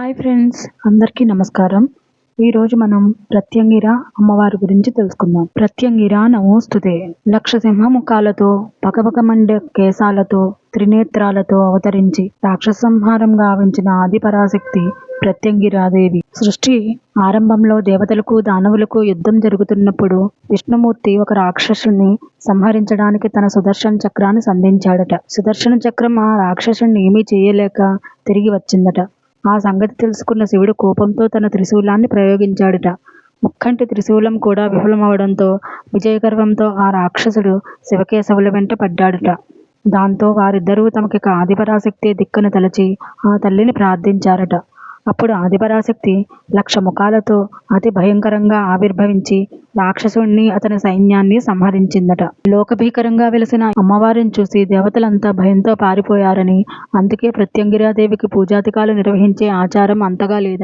Hi friends అందరికీ నమస్కారం. ఈరోజు మనం ప్రత్యంగిర అమ్మవారి గురించి తెలుసుకుందాం. ప్రత్యంగిర నమోస్తుతే లక్షసింహ ముఖాలతో పకపకమండే కేశాలతో త్రినేత్రాలతో అవతరించి రాక్షసంహారం గావించిన ఆదిపరాశక్తి ప్రత్యంగిరాదేవి. సృష్టి ఆరంభంలో దేవతలకు దానవులకు యుద్ధం జరుగుతున్నప్పుడు విష్ణుమూర్తి ఒక రాక్షసుని సంహరించడానికి తన సుదర్శన చక్రాన్ని సంధించాడట. సుదర్శన చక్రం ఆ రాక్షసుని ఏమీ చేయలేక తిరిగి వచ్చిందట. ఆ సంగతి తెలుసుకున్న శివుడు కోపంతో తన త్రిశూలాన్ని ప్రయోగించాడట. ముక్కంటి త్రిశూలం కూడా విఫలమవడంతో విజయగర్వంతో ఆ రాక్షసుడు శివకేశవుల వెంట పడ్డాడట. దాంతో వారిద్దరూ తమకి ఆదిపరాశక్తి దిక్కును తలచి ఆ తల్లిని ప్రార్థించారట. అప్పుడు ఆదిపరాశక్తి లక్ష ముఖాలతో అతి భయంకరంగా ఆవిర్భవించి రాక్షసుణ్ణి అతని సైన్యాన్ని సంహరించిందట. లోకభీకరంగా వెలిసిన అమ్మవారిని చూసి దేవతలంతా భయంతో పారిపోయారని అందుకే ప్రత్యంగిరాదేవికి పూజాతికాలు నిర్వహించే ఆచారం అంతగా లేదు